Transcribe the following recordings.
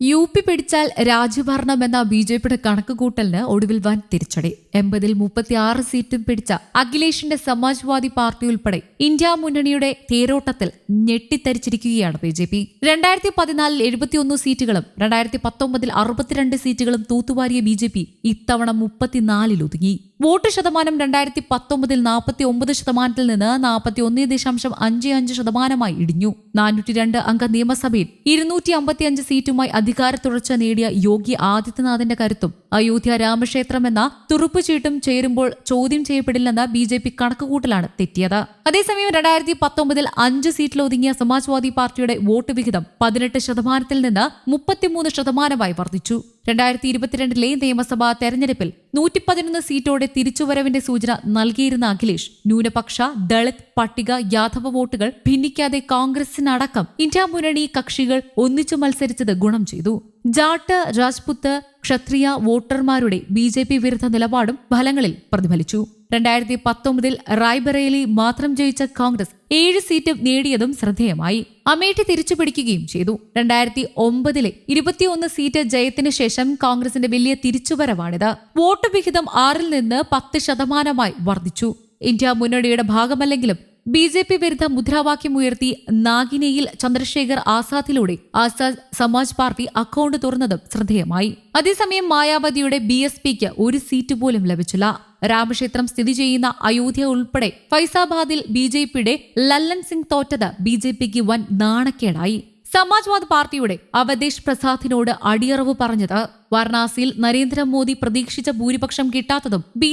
U P പിടിച്ചാൽ രാജ്യഭരണം എന്ന B J പിയുടെ കണക്കുകൂട്ടലിന് ഒടുവിൽ വൻ തിരിച്ചടി. എൺപതിൽ മുപ്പത്തിയാറ് സീറ്റും പിടിച്ച അഖിലേഷിന്റെ സമാജ്വാദി പാർട്ടി ഉൾപ്പെടെ ഇന്ത്യ മുന്നണിയുടെ തേരോട്ടത്തിൽ ഞെട്ടിത്തരിച്ചിരിക്കുകയാണ് ബി ജെ പി. രണ്ടായിരത്തി പതിനാലിൽ എഴുപത്തിയൊന്ന് സീറ്റുകളും രണ്ടായിരത്തി പത്തൊമ്പതിൽ അറുപത്തിരണ്ട് സീറ്റുകളും തൂത്തുവാരിയ ബി ജെ പി ഇത്തവണ മുപ്പത്തിനാലിൽ ഒതുങ്ങി. വോട്ട് ശതമാനം രണ്ടായിരത്തി പത്തൊമ്പതിൽ നാൽപ്പത്തി ഒമ്പത് ശതമാനത്തിൽ നിന്ന് നാൽപ്പത്തി ഒന്ന് ദശാംശം അഞ്ച് അഞ്ച് ശതമാനമായി ഇടിഞ്ഞു. നാനൂറ്റി രണ്ട് അംഗ നിയമസഭയിൽ ഇരുന്നൂറ്റി അമ്പത്തിയഞ്ച് സീറ്റുമായി അധികാര തുടർച്ച നേടിയ യോഗി ആദിത്യനാഥിന്റെ കരുത്തും അയോധ്യ രാമക്ഷേത്രം എന്ന തുറുപ്പുചീട്ടും ചേരുമ്പോൾ ചോദ്യം ചെയ്യപ്പെടില്ലെന്ന ബി ജെ പി കണക്കുകൂട്ടലാണ് തെറ്റിയത്. അതേസമയം രണ്ടായിരത്തി പത്തൊമ്പതിൽ അഞ്ച് സീറ്റിൽ ഒതുങ്ങിയ സമാജ്വാദി പാർട്ടിയുടെ വോട്ട് വിഹിതം പതിനെട്ട് ശതമാനത്തിൽ നിന്ന് മുപ്പത്തിമൂന്ന് ശതമാനമായി വർദ്ധിച്ചു. രണ്ടായിരത്തി ഇരുപത്തിരണ്ടിലെ നിയമസഭാ തെരഞ്ഞെടുപ്പിൽ നൂറ്റി പതിനൊന്ന് സീറ്റോടെ തിരിച്ചുവരവിന്റെ സൂചന നൽകിയിരുന്ന അഖിലേഷ് ന്യൂനപക്ഷ ദളിത് പട്ടിക യാദവ വോട്ടുകൾ ഭിന്നിക്കാതെ കോൺഗ്രസിനടക്കം ഇന്ത്യ മുന്നണി കക്ഷികൾ ഒന്നിച്ചു മത്സരിച്ചത് ഗുണം ചെയ്തു. ജാട്ട് രാജ്പുത്ത് ക്ഷത്രിയ വോട്ടർമാരുടെ ബി വിരുദ്ധ നിലപാടും ഫലങ്ങളിൽ പ്രതിഫലിച്ചു. രണ്ടായിരത്തി പത്തൊമ്പതിൽ റായ്ബറേലി മാത്രം ജയിച്ച കോൺഗ്രസ് ഏഴ് സീറ്റ് നേടിയതും ശ്രദ്ധേയമായി. അമേഠി തിരിച്ചു പിടിക്കുകയും ചെയ്തു. രണ്ടായിരത്തി ഒമ്പതിലെ ഇരുപത്തിയൊന്ന് സീറ്റ് ജയത്തിന് ശേഷം കോൺഗ്രസിന്റെ വലിയ തിരിച്ചുവരവാണിത്. വോട്ട് വിഹിതം ആറിൽ നിന്ന് പത്ത് ശതമാനമായി വർദ്ധിച്ചു. ഇന്ത്യ മുന്നണിയുടെ ഭാഗമല്ലെങ്കിലും ബി ജെ പി വിരുദ്ധ മുദ്രാവാക്യമുയർത്തി നാഗിനയിൽ ചന്ദ്രശേഖർ ആസാദിലൂടെ ആസാദ് സമാജ് പാർട്ടി അക്കൗണ്ട് തുറന്നതും ശ്രദ്ധേയമായി. അതേസമയം മായാവതിയുടെ ബി എസ് പിക്ക് ഒരു സീറ്റ് പോലും ലഭിച്ചില്ല. രാമക്ഷേത്രം സ്ഥിതി ചെയ്യുന്ന അയോധ്യ ഉൾപ്പെടെ ഫൈസാബാദിൽ ബി ജെ പിയുടെ ലല്ലൻ സിംഗ് തോറ്റത് ബി ജെ പിക്ക് വൻ നാണക്കേടായി. സമാജ്വാദ് പാർട്ടിയുടെ അവധേഷ് പ്രസാദിനോട് അടിയറവ് പറഞ്ഞത്. വാരണാസിയിൽ നരേന്ദ്രമോദി പ്രതീക്ഷിച്ച ഭൂരിപക്ഷം കിട്ടാത്തതും ബി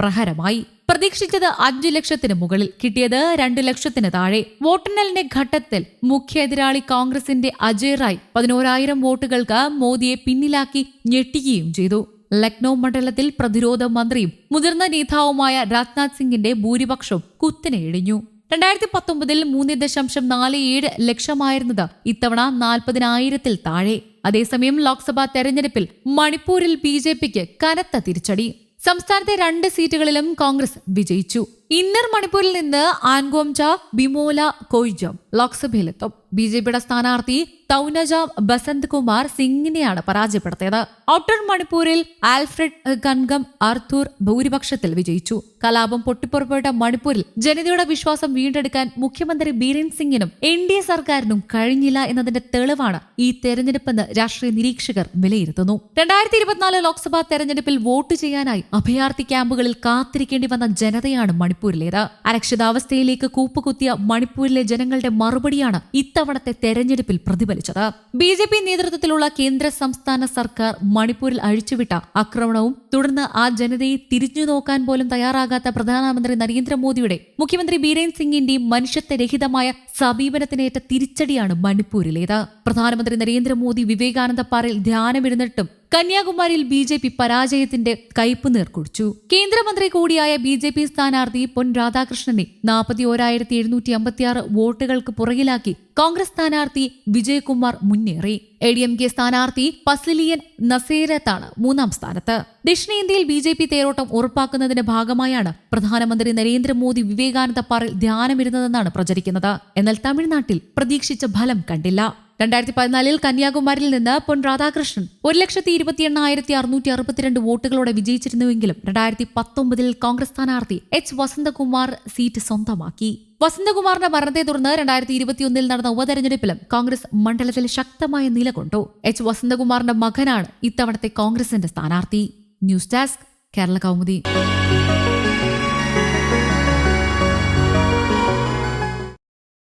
പ്രഹരമായി. പ്രതീക്ഷിച്ചത് അഞ്ചു ലക്ഷത്തിന് മുകളിൽ കിട്ടിയത് രണ്ടു ലക്ഷത്തിന് താഴെ. വോട്ടെണ്ണലിന്റെ ഘട്ടത്തിൽ മുഖ്യ എതിരാളി കോൺഗ്രസിന്റെ അജയ് റായ് പതിനോരായിരം വോട്ടുകൾക്ക് മോദിയെ പിന്നിലാക്കി ഞെട്ടിക്കുകയും ചെയ്തു. ലക്നൌ മണ്ഡലത്തിൽ പ്രതിരോധ മന്ത്രിയും മുതിർന്ന നേതാവുമായ രാജ്നാഥ് സിംഗിന്റെ ഭൂരിപക്ഷവും കുത്തിനെ ഇടിഞ്ഞു. രണ്ടായിരത്തി പത്തൊമ്പതിൽ മൂന്ന് ദശാംശം നാല് ഏഴ് ലക്ഷമായിരുന്നത് ഇത്തവണ നാൽപ്പതിനായിരത്തിൽ താഴെ. അതേസമയം ലോക്സഭാ തെരഞ്ഞെടുപ്പിൽ മണിപ്പൂരിൽ ബി കനത്ത തിരിച്ചടി. സംസ്ഥാനത്തെ രണ്ട് സീറ്റുകളിലും കോൺഗ്രസ് വിജയിച്ചു. ഇന്നർ മണിപ്പൂരിൽ നിന്ന് ആൻഗോംജ ബിമോല കൊയ്ജം ലോക്സഭയിലെത്തും. ബി ജെ പിയുടെ സ്ഥാനാർത്ഥി തൗനജ ബസന്ത് കുമാർ സിംഗിനെയാണ് പരാജയപ്പെടുത്തിയത്. ഔട്ടർ മണിപ്പൂരിൽ ആൽഫ്രഡ് കൻഗം ആർത്തൂർ ഭൂരിപക്ഷത്തിൽ വിജയിച്ചു. കലാപം പൊട്ടിപ്പുറപ്പെട്ട മണിപ്പൂരിൽ ജനതയുടെ വിശ്വാസം വീണ്ടെടുക്കാൻ മുഖ്യമന്ത്രി ബീരൻ സിംഗിനും എൻ ഡി എ സർക്കാരിനും കഴിഞ്ഞില്ല എന്നതിന്റെ തെളിവാണ് ഈ തെരഞ്ഞെടുപ്പെന്ന് രാഷ്ട്രീയ നിരീക്ഷകർ വിലയിരുത്തുന്നു. രണ്ടായിരത്തി ഇരുപത്തിനാല് ലോക്സഭാ തെരഞ്ഞെടുപ്പിൽ വോട്ട് ചെയ്യാനായി അഭയാർത്ഥി ക്യാമ്പുകളിൽ കാത്തിരിക്കേണ്ടി വന്ന ജനതയാണ് മണിപ്പൂരിലേത്? അരക്ഷിതാവസ്ഥയിലേക്ക് കൂപ്പുകുത്തിയ മണിപ്പൂരിലെ ജനങ്ങളുടെ മറുപടിയാണ് ഇത്തവണത്തെ തെരഞ്ഞെടുപ്പിൽ പ്രതിഫലിച്ചത്. ബി ജെ പി നേതൃത്വത്തിലുള്ള കേന്ദ്ര സംസ്ഥാന സർക്കാർ മണിപ്പൂരിൽ അഴിച്ചുവിട്ട ആക്രമണവും തുടർന്ന് ആ ജനതയെ തിരിഞ്ഞു നോക്കാൻ പോലും തയ്യാറാകാത്ത പ്രധാനമന്ത്രി നരേന്ദ്രമോദിയുടെ മുഖ്യമന്ത്രി ബീരേൻ സിംഗിന്റെയും മനുഷ്യത്വരഹിതമായ സമീപനത്തിനേറ്റ തിരിച്ചടിയാണ് മണിപ്പൂരിലേത്. പ്രധാനമന്ത്രി നരേന്ദ്രമോദി വിവേകാനന്ദ പാറയിൽ ധ്യാനമിരുന്നിട്ടും കന്യാകുമാരിയിൽ ബി ജെ പി പരാജയത്തിന്റെ കയ്പ് നീർക്കുടിച്ചു. കേന്ദ്രമന്ത്രി കൂടിയായ ബി ജെ പി സ്ഥാനാർത്ഥി പൊൻ രാധാകൃഷ്ണനെ നാൽപ്പത്തി ഓരായിരത്തി എഴുന്നൂറ്റി അമ്പത്തിയാറ് വോട്ടുകൾക്ക് പുറകിലാക്കി കോൺഗ്രസ് സ്ഥാനാർത്ഥി വിജയകുമാർ മുന്നേറി. എ ഡി എം കെ സ്ഥാനാർത്ഥി പസ്ലിയൻ നസേരത്താണ് മൂന്നാം സ്ഥാനത്ത്. ദക്ഷിണേന്ത്യയിൽ ബി ജെ പി തേരോട്ടം ഉറപ്പാക്കുന്നതിന്റെ ഭാഗമായാണ് പ്രധാനമന്ത്രി നരേന്ദ്രമോദി വിവേകാനന്ദ പാറയിൽ ധ്യാനമിരുന്നതെന്നാണ് പ്രചരിക്കുന്നത്. എന്നാൽ തമിഴ്നാട്ടിൽ പ്രതീക്ഷിച്ച ഫലം കണ്ടില്ല. രണ്ടായിരത്തി പതിനാലിൽ കന്യാകുമാരിയിൽ നിന്ന് പൊൻ രാധാകൃഷ്ണൻ ഒരു ലക്ഷത്തി ഇരുപത്തി എണ്ണായിരത്തി അറുന്നൂറ്റി അറുപത്തിരണ്ട് വോട്ടുകളോടെ വിജയിച്ചിരുന്നുവെങ്കിലും രണ്ടായിരത്തി പത്തൊമ്പതിൽ കോൺഗ്രസ് സ്ഥാനാർത്ഥി എച്ച് വസന്തകുമാർ സീറ്റ് സ്വന്തമാക്കി. വസന്തകുമാറിന്റെ മരണത്തെ തുടർന്ന് രണ്ടായിരത്തി ഇരുപത്തിയൊന്നിൽ നടന്ന ഉപതെരഞ്ഞെടുപ്പിലും കോൺഗ്രസ് മണ്ഡലത്തിൽ ശക്തമായ നിലകൊണ്ടു. എച്ച് വസന്തകുമാറിന്റെ മകനാണ് ഇത്തവണത്തെ കോൺഗ്രസിന്റെ സ്ഥാനാർത്ഥി. News desk Kerala Kaumudi.